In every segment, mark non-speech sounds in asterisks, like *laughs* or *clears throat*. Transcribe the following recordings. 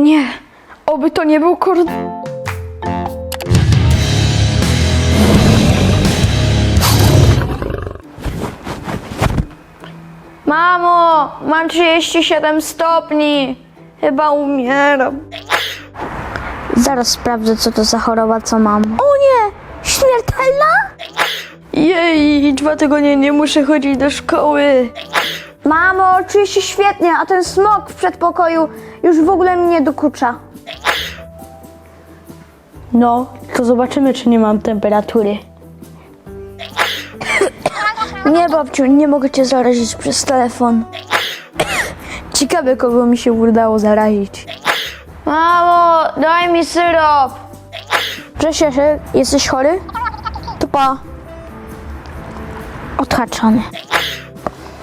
nie, oby to nie był kor... Mamo, mam 37 stopni. Chyba umieram. Zaraz sprawdzę, co to za choroba, co mam. O nie! Śmiertelna? Jej, dwa tygodnie nie muszę chodzić do szkoły. Mamo, czuję się świetnie, a ten smog w przedpokoju już w ogóle mi nie dokucza. No, to zobaczymy, czy nie mam temperatury. Nie, babciu, nie mogę cię zarazić przez telefon. Ciekawe, kogo mi się udało zarazić. Mamo, daj mi syrop. Jasiek, jesteś chory? To pa. Odhaczony.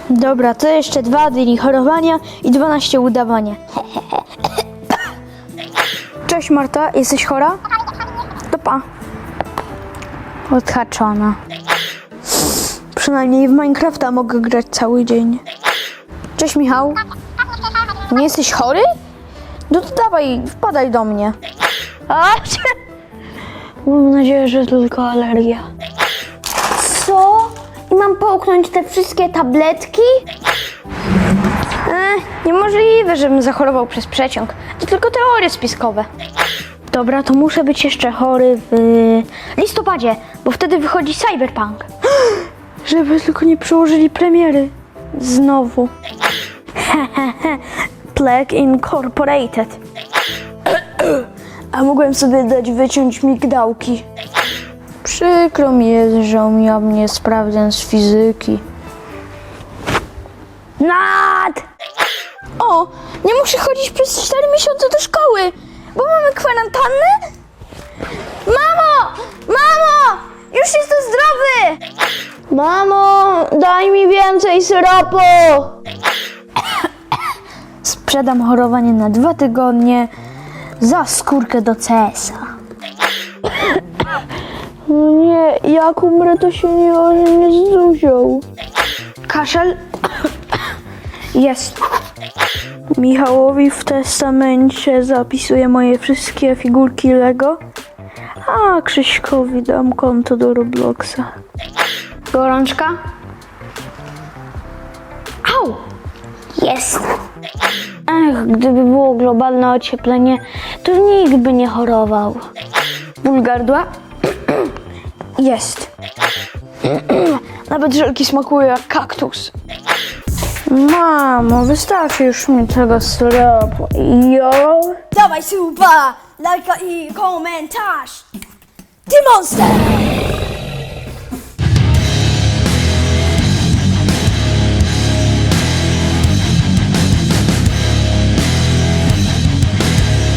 Dobra, to jeszcze dwa dni chorowania i 12 udawania. *coughs* Cześć Marta, jesteś chora? To pa. Odhaczona. Przynajmniej w Minecrafta mogę grać cały dzień. Cześć Michał. Nie jesteś chory? No to dawaj, wpadaj do mnie. *laughs* Mam nadzieję, że tylko alergia. Mam połknąć te wszystkie tabletki? Ech, niemożliwe, żebym zachorował przez przeciąg. To tylko teorie spiskowe. Dobra, to muszę być jeszcze chory w listopadzie, bo wtedy wychodzi Cyberpunk. *gasps* Żeby tylko nie przełożyli premiery. Znowu. *laughs* Plague Incorporated. *clears throat* A mogłem sobie dać wyciąć migdałki. Przykro mi jest, że omija mnie sprawdzian z fizyki. Nad! O, nie muszę chodzić przez 4 miesiące do szkoły, bo mamy kwarantannę? Mamo! Mamo! Już jestem zdrowy! Mamo, daj mi więcej syropu! Sprzedam chorowanie na dwa tygodnie za skórkę do CS-a. No nie, jak umrę, to się nie ożenię z Zuzią. Kaszel jest. Michałowi w testamencie zapisuję moje wszystkie figurki Lego, a Krzyśkowi dam konto do Robloxa. Gorączka? Au! Jest! Ech, gdyby było globalne ocieplenie, to nikt by nie chorował. Ból gardła? Jest. *clears throat* Nawet żelki smakują jak kaktus. Mamo, wystarczy już mi tego syropu. Jo? Dawaj suba, lajka i komentarz. Ty monster!